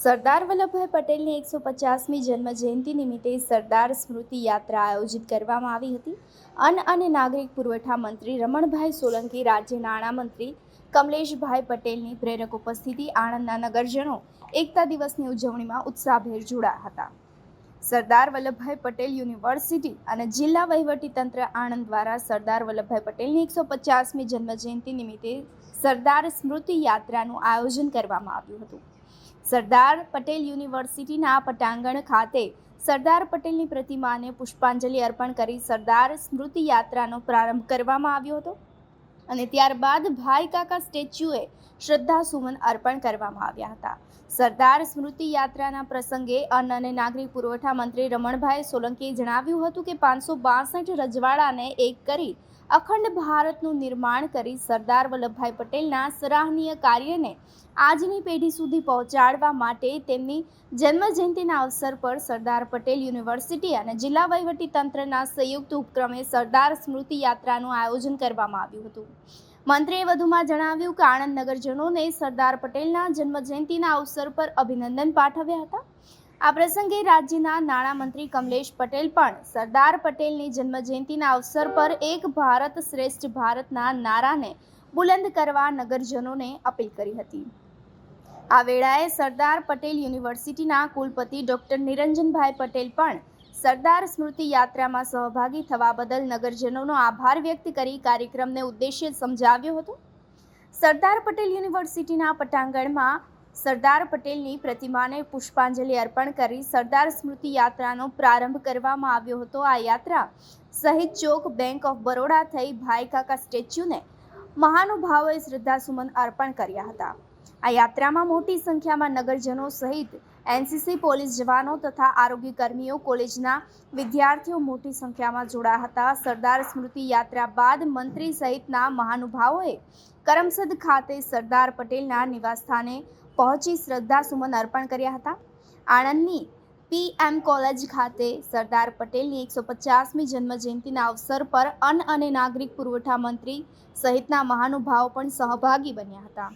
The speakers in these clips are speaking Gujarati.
સરદાર વલ્લભભાઈ પટેલની એકસો પચાસમી જન્મ જયંતિ નિમિત્તે સરદાર સ્મૃતિ યાત્રા આયોજિત કરવામાં આવી હતી. અન્ન અને નાગરિક પુરવઠા મંત્રી રમણભાઈ સોલંકી, રાજ્ય નાણામંત્રી કમલેશભાઈ પટેલની પ્રેરક ઉપસ્થિતિ, આણંદના નગરજનો એકતા દિવસની ઉજવણીમાં ઉત્સાહભેર જોડાયા હતા. સરદાર વલ્લભભાઈ પટેલ યુનિવર્સિટી અને જિલ્લા વહીવટીતંત્ર આણંદ દ્વારા સરદાર વલ્લભભાઈ પટેલની એકસો પચાસમી જન્મજયંતિ નિમિત્તે સરદાર સ્મૃતિ યાત્રાનું આયોજન કરવામાં આવ્યું હતું. સરદાર પટેલ યુનિવર્સિટીના પટાંગણ ખાતે સરદાર પટેલની પ્રતિમાને પુષ્પાંજલિ અર્પણ કરી સરદાર સ્મૃતિ યાત્રાનો પ્રારંભ કરવામાં આવ્યો હતો અને ત્યારબાદ ભાઈ કાકા સ્ટેચ્યુએ શ્રદ્ધાસુમન અર્પણ કરવામાં આવ્યા હતા. સરદાર સ્મૃતિ યાત્રાના પ્રસંગે અન્ન અને નાગરિક પુરવઠા મંત્રી રમણભાઈ સોલંકીએ જણાવ્યું હતું કે પાંચસો બાસઠ રજવાડાને એક કરી અખંડ ભારતનું નિર્માણ કરી સરદાર વલ્લભભાઈ પટેલના સરાહનીય કાર્યને આજની પેઢી સુધી પહોંચાડવા માટે તેમની જન્મજયંતિના અવસર પર સરદાર પટેલ યુનિવર્સિટી અને જિલ્લા તંત્રના સંયુક્ત ઉપક્રમે સરદાર સ્મૃતિ યાત્રાનું આયોજન કરવામાં આવ્યું હતું. મંત્રીએ વધુમાં જણાવ્યું કે આણંદ નગરજનોને સરદાર પટેલના જન્મજયંતિના અવસર પર અભિનંદન પાઠવ્યા હતા. આ પ્રસંગે રાજ્યના નાણામંત્રી કમલેશ પટેલ પણ સરદાર પટેલની જન્મજયંતિના અવસર પર એક ભારત શ્રેષ્ઠ ભારતના નારાને બુલંદ કરવા નગરજનોને અપીલ કરી હતી. આ વેળાએ સરદાર પટેલ યુનિવર્સિટીના કુલપતિ ડોક્ટર નિરંજનભાઈ પટેલ પણ સરદાર સ્મૃતિ યાત્રામાં સહભાગી થવા બદલ નગરજનોનો આભાર વ્યક્ત કરી કાર્યક્રમને ઉદ્દેશ્ય સમજાવ્યો હતો. સરદાર પટેલ યુનિવર્સિટીના પટાંગણમાં સરદાર પટેલની પ્રતિમાને પુષ્પાંજલિ અર્પણ કરી સરદાર સ્મૃતિ યાત્રાનો પ્રારંભ કરવામાં આવ્યો હતો. આ યાત્રા શહીદ ચોક બેંક ઓફ બરોડા થઈ ભાઈ કાકા સ્ટેચ્યુને મહાનુભાવોએ શ્રદ્ધાસુમન અર્પણ કર્યા હતા. આ યાત્રામાં મોટી સંખ્યામાં નગરજનો સહિત એનસીસી પોલીસ જવાનો તથા આરોગ્ય કર્મીઓ કોલેજના વિદ્યાર્થીઓ મોટી સંખ્યામાં જોડાયા હતા. સરદાર સ્મૃતિ યાત્રા બાદ મંત્રી સહિતના મહાનુભાવોએ કરમસદ ખાતે સરદાર પટેલના નિવાસસ્થાને પહોંચી શ્રદ્ધાસુમન અર્પણ કર્યા હતા. આણંદની પીએમ કોલેજ ખાતે સરદાર પટેલની એકસો પચાસમી જન્મજયંતિના અવસર પર અન્ન અને નાગરિક પુરવઠા મંત્રી સહિતના મહાનુભાવો પણ સહભાગી બન્યા હતા.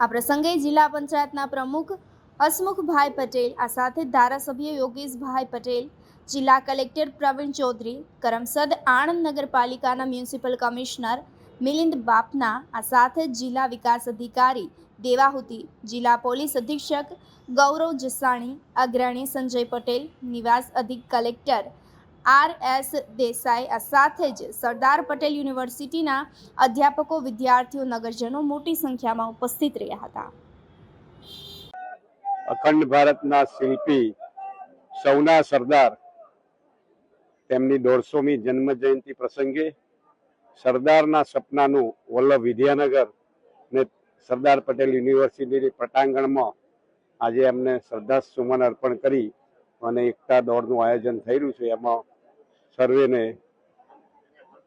આ પ્રસંગે જિલ્લા પંચાયતના પ્રમુખ હસમુખભાઈ પટેલ, આ સાથે ધારાસભ્ય યોગેશભાઈ પટેલ, જિલ્લા કલેક્ટર પ્રવીણ ચૌધરી, કરમસદ આણંદ નગરપાલિકાના મ્યુનિસિપલ કમિશનર મિલિંદ બાપના આ સાથે જિલ્લા વિકાસ અધિકારી દેવાહુતિ જિલ્લા પોલીસ અધિક્ષક ગૌરવ જસાણી, અગ્રણી સંજય પટેલ, નિવાસ અધિક કલેક્ટર આર એસ દેસાઈ સાથે જ સરદાર પટેલ યુનિવર્સિટીના અધ્યાપકો, વિદ્યાર્થીઓ, નગરજનો મોટી સંખ્યામાં ઉપસ્થિત રહ્યા હતા. અખંડ ભારતના શિલ્પી સૌના સરદાર તેમની દોઢસોમી જન્મ જયંતિ પ્રસંગે સરદારના સપનાનું વલ્લભ વિદ્યાનગર ને સરદાર પટેલ યુનિવર્સિટીની પટાંગણમાં આજે એમને શ્રદ્ધા સુમન અર્પણ કરી અને એકતા દોડનું આયોજન રહ્યું છે. એમાં સર્વેને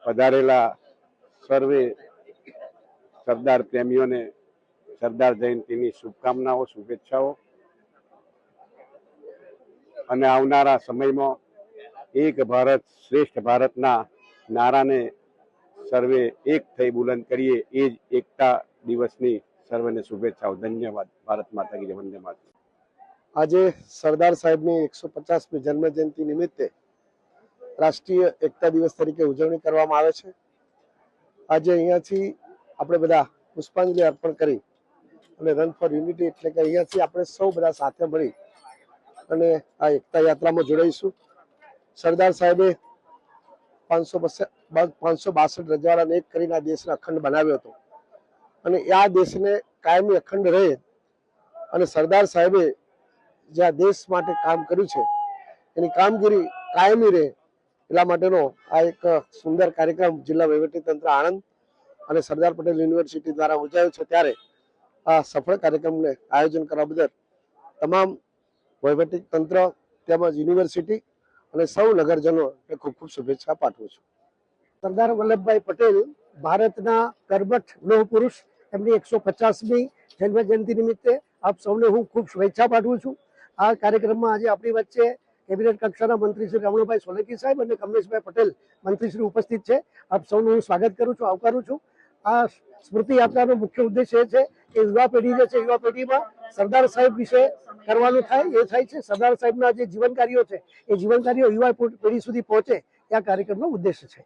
પધારેલા સર્વે સરદાર પ્રેમીઓને સરદાર જયંતિની શુભકામનાઓ, શુભેચ્છાઓ. અને આવનારા સમયમાં એક ભારત શ્રેષ્ઠ ભારતના નારાને સર્વે એક થઈ બુલંદ કરીએ. એ જ એકતા દિવસની સર્વેને શુભેચ્છાઓ. ધન્યવાદ. ભારત માતા કી વંદે માતા આજે સરદાર સાહેબની એકસો પચાસમી જન્મ જયંતિ નિમિત્તે રાષ્ટ્રીય એકતા દિવસ તરીકે ઉજવણી કરવામાં આવે છે. આજે અહીંયાથી આપણે બધા પુષ્પાંજલિ અર્પણ કરી અને રન ફોર યુનિટી એટલે કે અહીંયાથી આપણે સૌ બધા સાથે મળી અને આ એકતા યાત્રામાં જોડાઈશું. સરદાર સાહેબે પાંચસો પાંચસો બાસઠ રજવાડાને એક કરીને આ દેશને અખંડ બનાવ્યો હતો. અને આ દેશને કાયમી અખંડ રહે અને સરદાર સાહેબે જે આ દેશ માટે કામ કર્યું છે, એની કામગીરી કાયમી રહે એટલા માટેનો આ એક સુંદર કાર્યક્રમ જિલ્લા વહીવટીતંત્ર આણંદ અને સરદાર પટેલ યુનિવર્સિટી દ્વારા યોજાયો છે. ત્યારે આ સફળ કાર્યક્રમને આયોજન કરવા બદલ તમામ વહીવટી તંત્ર તેમજ યુનિવર્સિટી અને સૌ નગરજનો ખૂબ ખૂબ શુભેચ્છા પાઠવું છું. સરદાર વલ્લભભાઈ પટેલ ભારતના કર્મઠ લોહ પુરુષ એમની એકસો પચાસમી જન્મ જયંતિ નિમિત્તે આપ સૌને હું ખૂબ શુભેચ્છા પાઠવું છું. આ કાર્યક્રમમાં આજે આપણી વચ્ચે કેબિનેટ કક્ષાના મંત્રી શ્રી રમણભાઈ સોલંકી સાહેબ અને કમલેશભાઈ પટેલ મંત્રી શ્રી ઉપસ્થિત છે. આપ સૌનું હું સ્વાગત કરું છું, આવકારું છું. આ સ્મૃતિ યાત્રાનો મુખ્ય ઉદ્દેશ એ છે કે યુવા પેઢી જે છે, યુવા પેઢીમાં સરદાર સાહેબ વિશે કરવાનું થાય, એ થાય છે. સરદાર સાહેબના જે જીવન કાર્યો છે, એ જીવન કાર્યો યુવા પેઢી સુધી પહોંચે, એ આ કાર્યક્રમનો ઉદ્દેશ છે.